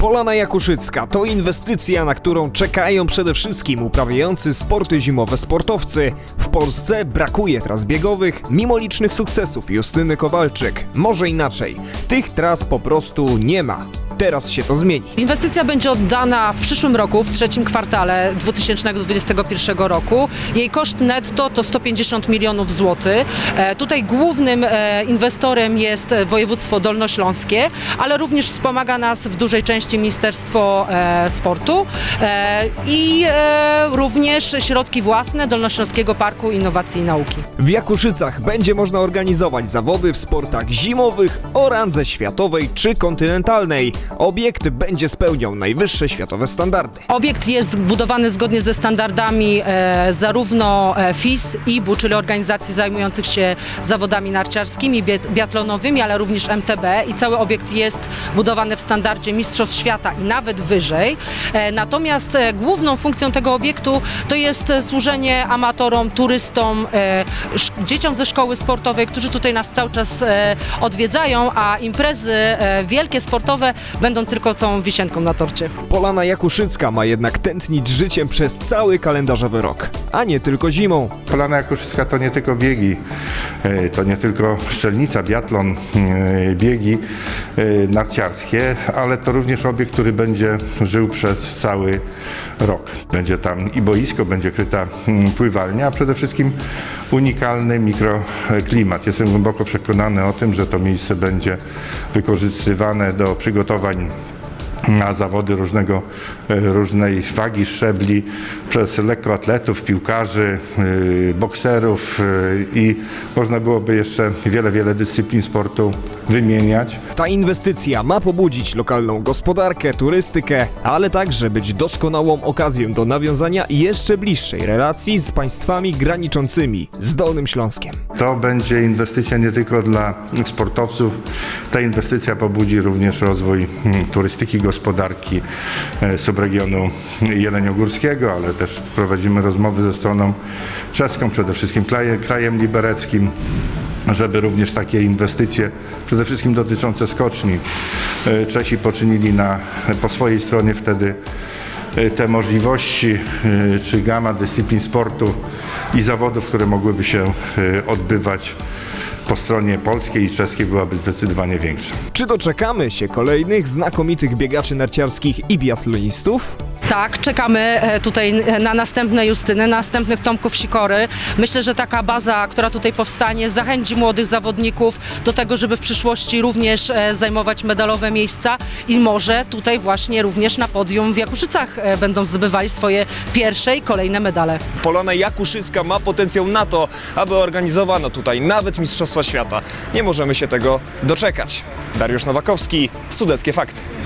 Polana Jakuszycka to inwestycja, na którą czekają przede wszystkim uprawiający sporty zimowe sportowcy. W Polsce brakuje tras biegowych, mimo licznych sukcesów Justyny Kowalczyk. Może inaczej, tych tras po prostu nie ma. Teraz się to zmieni. Inwestycja będzie oddana w przyszłym roku, w trzecim kwartale 2021 roku. Jej koszt netto to 150 milionów złotych. E, Tutaj głównym e, inwestorem jest województwo dolnośląskie, ale również wspomaga nas w dużej części Ministerstwo e, Sportu i również środki własne Dolnośląskiego Parku Innowacji i Nauki. W Jakuszycach będzie można organizować zawody w sportach zimowych o randze światowej czy kontynentalnej. Obiekt będzie spełniał najwyższe światowe standardy. Obiekt jest budowany zgodnie ze standardami e, zarówno e, FIS, IBU, czyli organizacji zajmujących się zawodami narciarskimi, biat- biatlonowymi, ale również MTB i cały obiekt jest budowany w standardzie Mistrzostw Świata i nawet wyżej. E, natomiast e, główną funkcją tego obiektu to jest służenie amatorom, turystom, e, dzieciom ze szkoły sportowej, którzy tutaj nas cały czas e, odwiedzają, a imprezy e, wielkie sportowe będą tylko tą wisienką na torcie. Polana Jakuszycka ma jednak tętnić życiem przez cały kalendarzowy rok, a nie tylko zimą. Polana Jakuszycka to nie tylko biegi, e, to nie tylko strzelnica, biatlon, e, biegi e, narciarskie, ale to również obiekt, który będzie żył przez cały rok. Będzie tam i boisko, będzie kryta mm, pływalnia, a przede wszystkim unikalny mikroklimat. Jestem głęboko przekonany o tym, że to miejsce będzie wykorzystywane do przygotowań na zawody różnego, e, różnej wagi, szczebli przez lekkoatletów, piłkarzy, y, bokserów y, i można byłoby jeszcze wiele, wiele dyscyplin sportu wymieniać. Ta inwestycja ma pobudzić lokalną gospodarkę, turystykę, ale także być doskonałą okazją do nawiązania jeszcze bliższej relacji z państwami graniczącymi z Dolnym Śląskiem. To będzie inwestycja nie tylko dla sportowców, ta inwestycja pobudzi również rozwój mm, turystyki, gospodarki e, subregionu jeleniogórskiego, ale też prowadzimy rozmowy ze stroną czeską, przede wszystkim kraje, krajem libereckim żeby również takie inwestycje, przede wszystkim dotyczące skoczni, e, Czesi poczynili na, po swojej stronie wtedy e, te możliwości, czy gama dyscyplin sportu i zawodów, które mogłyby się odbywać po stronie polskiej i czeskiej byłaby zdecydowanie większa. Czy doczekamy się kolejnych znakomitych biegaczy narciarskich i biatlonistów? Tak, czekamy e, tutaj e, na następne Justyny, na następnych Tomków Sikory. Myślę, że taka baza, która tutaj powstanie, zachęci młodych zawodników do tego, żeby w przyszłości również e, zajmować medalowe miejsca i może tutaj właśnie również na podium w Jakuszycach będą zdobywali swoje pierwsze i kolejne medale. Polana Jakuszycka ma potencjał na to, aby organizowano tutaj nawet Mistrzostwa Świata. Nie możemy się tego doczekać. Dariusz Nowakowski, Sudeckie Fakty.